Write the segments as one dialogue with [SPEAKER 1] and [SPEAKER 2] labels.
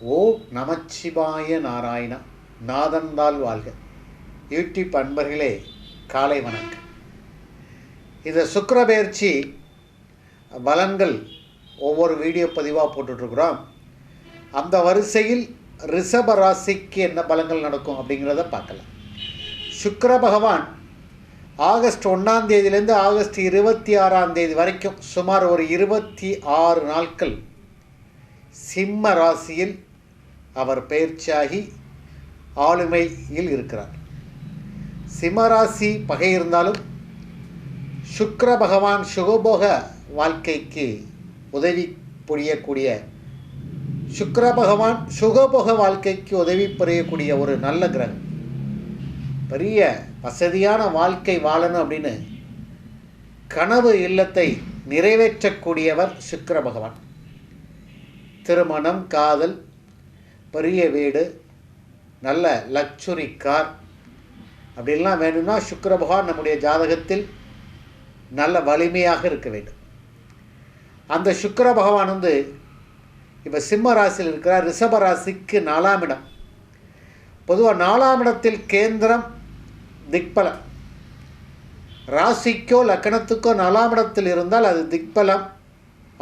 [SPEAKER 1] ஓ நமச்சிவாய நாராயணா நாதந்தால் வாழ்க. யூடியூப் அன்பர்களே காலை வணக்கம். இந்த சுக்கரபெயர்ச்சி பலன்கள் ஒவ்வொரு வீடியோ பதிவாக போட்டுட்ருக்குறோம். அந்த வரிசையில் ரிஷப ராசிக்கு என்ன பலங்கள் நடக்கும் அப்படிங்கிறத பார்க்கலாம். சுக்கர பகவான் ஆகஸ்ட் ஒன்றாம் தேதியிலேருந்து ஆகஸ்ட் இருபத்தி ஆறாம் தேதி வரைக்கும் சுமார் ஒரு இருபத்தி ஆறு நாட்கள் சிம்ம ராசியில் அவர் பயிற்சியாகி ஆளுமையில் இருக்கிறார். சிம்மராசி பகை இருந்தாலும் சுக்கர பகவான் சுகபோக வாழ்க்கைக்கு உதவி புரியக்கூடிய சுக்கர பகவான் சுகபோக வாழ்க்கைக்கு உதவி புரியக்கூடிய ஒரு நல்ல கிரகம். பெரிய வசதியான வாழ்க்கை வாழணும் அப்படின்னு கனவு இல்லத்தை நிறைவேற்றக்கூடியவர் சுக்கர பகவான். திருமணம் காதல் பெரிய வீடு நல்ல லக்ஸுரி கார் அப்படின்லாம் வேணும்னா சுக்கர பகவான் நம்முடைய ஜாதகத்தில் நல்ல வலிமையாக இருக்க வேண்டும். அந்த சுக்கர பகவான் வந்து இப்போ சிம்ம ராசியில் இருக்கிறார். ரிஷப ராசிக்கு நாலாம் இடம். பொதுவாக நாலாம் இடத்தில் கேந்திரம் திக்பலம். ராசிக்கோ லக்கணத்துக்கோ நாலாம் இடத்தில் இருந்தால் அது திக்பலம்.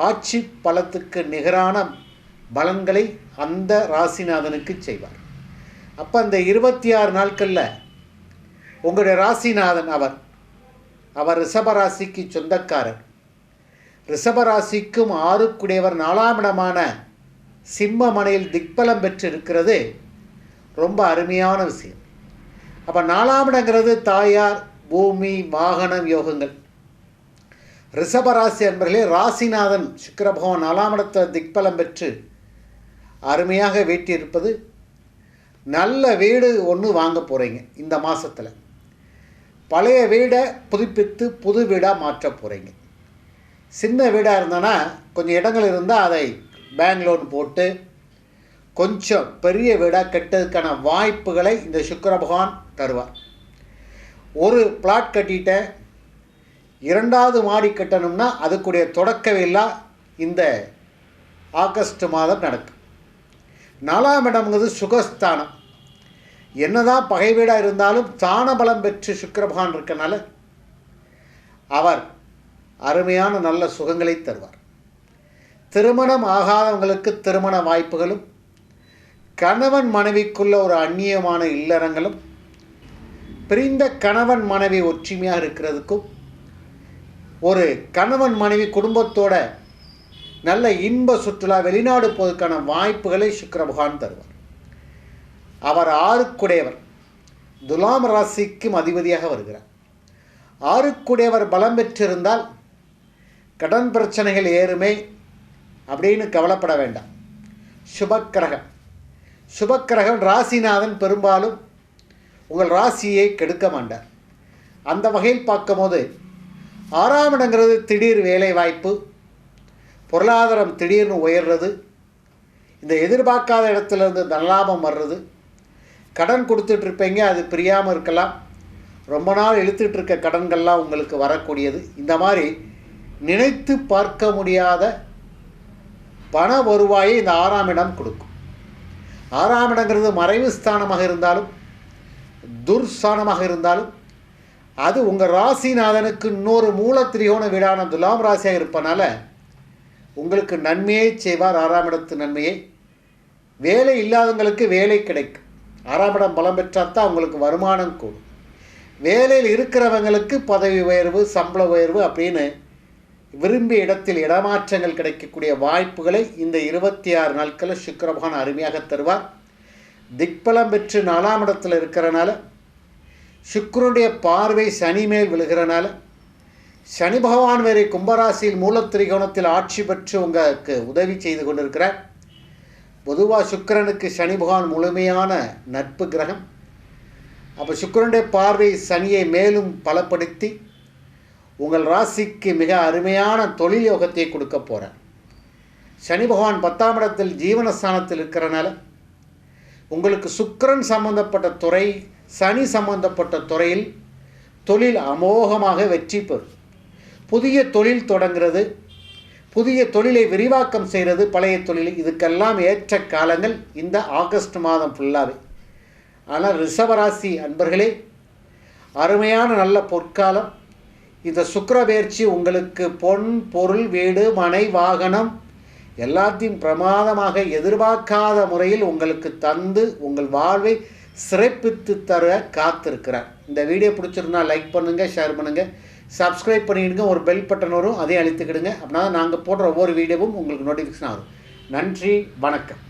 [SPEAKER 1] ஆட்சி பலத்துக்கு நிகரான பலன்களை அந்த ராசிநாதனுக்கு செய்வார். அப்போ அந்த இருபத்தி ஆறு நாட்களில் உங்களுடைய ராசிநாதன் அவர் அவர் ரிஷபராசிக்கு சொந்தக்காரர். ரிஷபராசிக்கும் ஆறுக்குடையவர் நாலாம் இடமான சிம்ம மனையில் திக்பலம் பெற்று இருக்கிறது ரொம்ப அருமையான விஷயம். அப்போ நாலாம் இடங்கிறது தாயார் பூமி வாகனம் யோகங்கள். ரிஷபராசி என்பர்களே ராசிநாதன் சுக்கரபகவான் நாலாம் இடத்தில் திக்பலம் பெற்று அருமையாக வீட்டியிருப்பது. நல்ல வீடு ஒன்று வாங்க போகிறீங்க இந்த மாதத்தில் பழைய வீடை புதுப்பித்து புது வீடாக மாற்ற போகிறீங்க சின்ன வீடாக இருந்தனா கொஞ்சம் இடங்கள் இருந்தால் அதை பேங்க் லோன் போட்டு கொஞ்சம் பெரிய வீடாக கட்டுறதுக்கான வாய்ப்புகளை இந்த சுக்கர பகவான் தருவார். ஒரு பிளாட் கட்டிட்டேன். இரண்டாவது மாடி கட்டணும்னா அதுக்குடைய தொடக்கவில்லா இந்த ஆகஸ்ட் மாதம் நடக்கும். நாலாம் இடம்ங்கிறது சுகஸ்தானம். என்னதான் பகை வீடாக இருந்தாலும் தான பலம் பெற்று சுக்கரபகான் இருக்கனால அவர் அருமையான நல்ல சுகங்களை தருவார். திருமணம் ஆகாதவங்களுக்கு திருமண வாய்ப்புகளும் கணவன் மனைவிக்குள்ள ஒரு அந்நியமான இல்லறங்களும் பிரிந்த கணவன் மனைவி ஒற்றுமையாக இருக்கிறதுக்கும் ஒரு கணவன் மனைவி குடும்பத்தோட நல்ல இன்ப சுற்றுலா வெளிநாடு போவதற்கான வாய்ப்புகளை சுக்கர பகவான் தருவார். அவர் ஆறுக்குடையவர். துலாம் ராசிக்கும் அதிபதியாக வருகிறார். ஆறுக்குடையவர் பலம் பெற்றிருந்தால் கடன் பிரச்சனைகள் ஏறுமே அப்படின்னு கவலைப்பட வேண்டாம். சுபக்கிரகம். சுபக்கிரகம் ராசிநாதன் பெரும்பாலும் உங்கள் ராசியை கெடுக்க மாட்டார். அந்த வகையில் பார்க்கும்போது ஆறாம் இடங்கிறது திடீர் வேலை வாய்ப்பு பொருளாதாரம் திடீர்னு உயர்றது இந்த எதிர்பார்க்காத இடத்துலேருந்து நல்லாபம் வர்றது கடன் கொடுத்துட்ருப்பீங்க அது பிரியாமல் இருக்கலாம். ரொம்ப நாள் இழுத்துட்ருக்க கடன்கள்லாம் உங்களுக்கு வரக்கூடியது. இந்த மாதிரி நினைத்து பார்க்க முடியாத பண வருவாயை இந்த ஆறாம் இடம் கொடுக்கும். ஆறாம் இடங்கிறது மறைவு ஸ்தானமாக இருந்தாலும் துர்ஸ்தானமாக இருந்தாலும் அது உங்கள் ராசிநாதனுக்கு இன்னொரு மூல திரிகோண வீடான துலாம் ராசியாக இருப்பனால உங்களுக்கு நன்மையை செய்வார் ஆறாம் இடத்து நன்மையை. வேலை இல்லாதவங்களுக்கு வேலை கிடைக்கும். ஆறாம் இடம் பலம் பெற்றால் தான் அவங்களுக்கு வருமானம் கூடும். வேலையில் இருக்கிறவங்களுக்கு பதவி உயர்வு சம்பள உயர்வு அப்படின்னு விரும்பிய இடத்தில் இடமாற்றங்கள் கிடைக்கக்கூடிய வாய்ப்புகளை இந்த இருபத்தி ஆறு நாட்களில் சுக்கரபகவான் அருமையாக தருவார். திக்பலம் பெற்று நாலாம் இடத்தில் இருக்கிறனால சுக்கரனுடைய பார்வை சனி மேல் விழுகிறனால சனி பகவான் வேறு கும்பராசியில் மூலத்திரிகோணத்தில் ஆட்சி பெற்று உங்களுக்கு உதவி செய்து கொண்டிருக்கிறார். பொதுவாக சுக்கரனுக்கு சனி பகவான் முழுமையான நட்பு கிரகம். அப்போ சுக்கரனுடைய பார்வை சனியை மேலும் பலப்படுத்தி உங்கள் ராசிக்கு மிக அருமையான தொழில் யோகத்தை கொடுக்க போகிறார் சனி பகவான் பத்தாம் இடத்தில் ஜீவனஸ்தானத்தில் இருக்கிறனால உங்களுக்கு சுக்கரன் சம்பந்தப்பட்ட துறை சனி சம்பந்தப்பட்ட துறையில் தொழில் அமோகமாக வெற்றி பெறும். புதிய தொழில் தொடங்கிறது புதிய தொழிலை விரிவாக்கம் செய்கிறது பழைய தொழில். இதுக்கெல்லாம் ஏற்ற காலங்கள் இந்த ஆகஸ்ட் மாதம் ஃபுல்லாகவே ஆனால் ரிஷபராசி அன்பர்களே அருமையான நல்ல பொற்காலம். இந்த சுக்கரபெயர்ச்சி உங்களுக்கு பொன் பொருள் வீடு மனை வாகனம் எல்லாத்தையும் பிரமாதமாக எதிர்பார்க்காத முறையில் உங்களுக்கு தந்து உங்கள் வாழ்வை சிறப்பித்து தர காத்திருக்கிறார். இந்த வீடியோ பிடிச்சிருந்தா லைக் பண்ணுங்கள் ஷேர் பண்ணுங்கள் சப்ஸ்கிரைப் பண்ணிவிடுங்க ஒரு பெல் பட்டன் வரும் அதையும் அழுத்திக்கிடுங்க. அப்படின்னா நாங்கள் போடுற ஒவ்வொரு வீடியோவும் உங்களுக்கு நோட்டிஃபிகேஷன் ஆகும் நன்றி வணக்கம்.